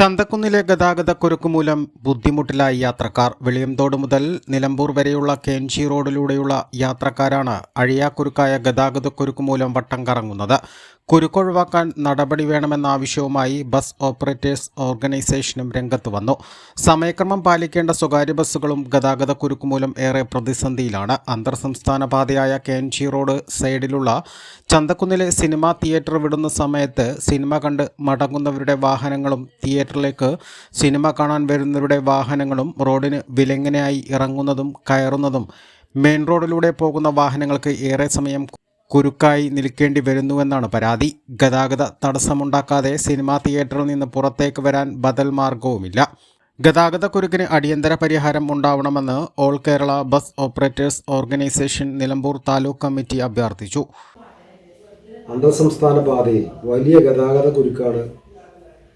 ചന്തക്കുന്നിലെ ഗതാഗതക്കുരുക്ക് മൂലം ബുദ്ധിമുട്ടിലായി യാത്രക്കാർ. വെളിയംതോട് മുതൽ നിലമ്പൂർ വരെയുള്ള കേൻചി റോഡിലൂടെയുള്ള യാത്രക്കാരാണ് അഴിയാക്കുരുക്കായ ഗതാഗതക്കുരുക്ക് മൂലം വട്ടം കറങ്ങുന്നത്. കുരുക്കൊഴിവാക്കാൻ നടപടി വേണമെന്ന ആവശ്യവുമായി ബസ് ഓപ്പറേറ്റേഴ്സ് ഓർഗനൈസേഷനും രംഗത്ത് വന്നു. സമയക്രമം പാലിക്കേണ്ട സ്വകാര്യ ബസ്സുകളും ഗതാഗത കുരുക്ക് മൂലം ഏറെ പ്രതിസന്ധിയിലാണ്. അന്തർ സംസ്ഥാന പാതയായ കേൻചി റോഡ് സൈഡിലുള്ള ചന്തക്കുന്നിലെ സിനിമാ തിയേറ്റർ വിടുന്ന സമയത്ത് സിനിമ കണ്ട് മടങ്ങുന്നവരുടെ വാഹനങ്ങളും തിയേറ്ററിലേക്ക് സിനിമ കാണാൻ വരുന്നവരുടെ വാഹനങ്ങളും റോഡിന് വിലങ്ങനെയായി ഇറങ്ങുന്നതും കയറുന്നതും. മെയിൻ റോഡിലൂടെ പോകുന്ന വാഹനങ്ങൾക്ക് ഏറെ സമയം കുരുക്കായി നിൽക്കേണ്ടി വരുന്നുവെന്നാണ് പരാതി. ഗതാഗത തടസ്സമുണ്ടാക്കാതെ സിനിമാ തിയേറ്ററിൽ നിന്ന് പുറത്തേക്ക് വരാൻ ബദൽ മാർഗവുമില്ല. ഗതാഗത കുരുക്കിന് അടിയന്തര പരിഹാരം ഉണ്ടാവണമെന്ന് all Kerala bus operators organisation Nilambur taluk committee അഭ്യർത്ഥിച്ചു. അന്തർ സംസ്ഥാന പാതയിൽ വലിയ ഗതാഗത കുരുക്കാണ്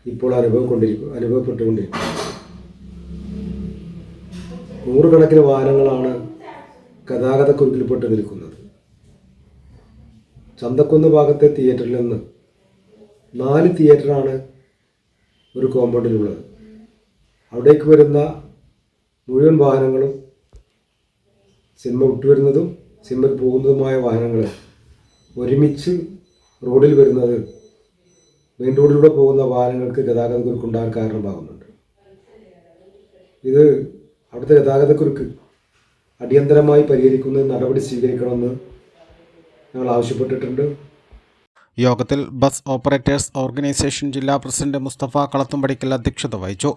ഇപ്പോൾ അനുഭവക്കൊണ്ടിരിക്കുക അനുഭവപ്പെട്ടുകൊണ്ടിരിക്കുന്നത്. നൂറുകണക്കിന് വാഹനങ്ങളാണ് ഗതാഗത കുരുക്കിൽപ്പെട്ട് നിൽക്കുന്നത്. ചന്തക്കുന്ന് ഭാഗത്തെ തിയേറ്ററിൽ നിന്ന് നാല് തിയേറ്ററാണ് ഒരു കോമ്പൗണ്ടിലുള്ളത് അവിടേക്ക് വരുന്ന മുഴുവൻ വാഹനങ്ങളും സിനിമ വിട്ടുവരുന്നതും സിനിമയ്ക്ക് പോകുന്നതുമായ വാഹനങ്ങൾ ഒരുമിച്ച് റോഡിൽ വരുന്നത് മെയിൻ റോഡിലൂടെ പോകുന്ന വാഹനങ്ങൾക്ക് ഗതാഗതക്കുരുക്ക് ഉണ്ടാകാൻ കാരണമാകുന്നുണ്ട്. ഇത് അവിടുത്തെ ഗതാഗതക്കുരുക്ക് അടിയന്തരമായി പരിഹരിക്കുന്ന നടപടി സ്വീകരിക്കണമെന്ന് ഞങ്ങൾ ആവശ്യപ്പെട്ടിട്ടുണ്ട്. യോഗത്തിൽ ബസ് ഓപ്പറേറ്റേഴ്സ് ഓർഗനൈസേഷൻ ജില്ലാ പ്രസിഡന്റ് മുസ്തഫ കളത്തുംപടിക്കൽ അധ്യക്ഷത വഹിച്ചു.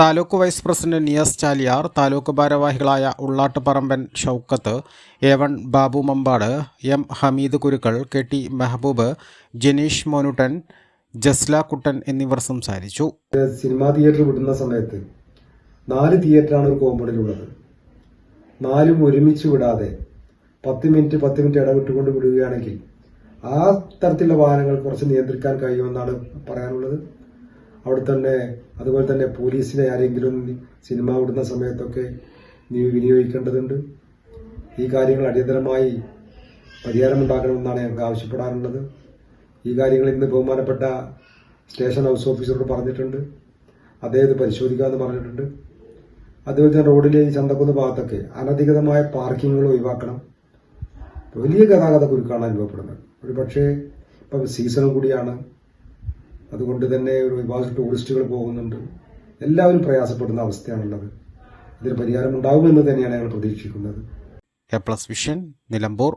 താലൂക്ക് വൈസ് പ്രസിഡന്റ് നിയാസ് ചാലിയാർ താലൂക്ക് ഭാരവാഹികളായ Ullattuparamban Shoukath A one Babu Mambad M Hameed Kurukkal K T Mehaboob Janeesh Monuttan Jasla Kuttan എന്നിവർ സംസാരിച്ചു. സിനിമാ തിയേറ്റർ വിടുന്ന സമയത്ത് നാല് തിയേറ്ററാണ് ഒരു കോമ്പൗണ്ടിലുള്ളത്. നാലും ഒരുമിച്ച് വിടാതെ പത്ത് മിനിറ്റ് പത്ത് മിനിറ്റ് ഇടവിട്ടുകൊണ്ട് വിടുകയാണെങ്കിൽ ആ തരത്തിലുള്ള വാഹനങ്ങൾ കുറച്ച് നിയന്ത്രിക്കാൻ കഴിയുമെന്നാണ് പറയാനുള്ളത്. അവിടെ തന്നെ അതുപോലെ തന്നെ പോലീസിനെ ആരെങ്കിലും സിനിമ വിടുന്ന സമയത്തൊക്കെ വിനിയോഗിക്കേണ്ടതുണ്ട്. ഈ കാര്യങ്ങൾ അടിയന്തരമായി പരിഹാരമുണ്ടാക്കണമെന്നാണ് ഞങ്ങൾക്ക് ആവശ്യപ്പെടാറുള്ളത് ഈ കാര്യങ്ങൾ ഇന്ന് ബഹുമാനപ്പെട്ട സ്റ്റേഷൻ ഹൗസ് ഓഫീസറോട് പറഞ്ഞിട്ടുണ്ട്. അദ്ദേഹം ഇത് പരിശോധിക്കാമെന്ന് പറഞ്ഞിട്ടുണ്ട്. അതുപോലെ തന്നെ റോഡിലെ ഈ ചന്തക്കുന്ന് ഭാഗത്തൊക്കെ അനധികൃതമായ പാർക്കിങ്ങുകൾ ഒഴിവാക്കണം. വലിയ ഗതാഗത കുരുക്കാണ് അനുഭവപ്പെടുന്നത്. ഒരു പക്ഷേ ഇപ്പം സീസണും കൂടിയാണ്. അതുകൊണ്ട് തന്നെ ഒരു വിഭാഗം ടൂറിസ്റ്റുകൾ പോകുന്നുണ്ട്. എല്ലാവരും പ്രയാസപ്പെടുന്ന അവസ്ഥയാണുള്ളത്. ഇതിന് പരിഹാരം ഉണ്ടാകുമെന്ന് തന്നെയാണ് ഞങ്ങൾ പ്രതീക്ഷിക്കുന്നത്. A plus vision Nilambur.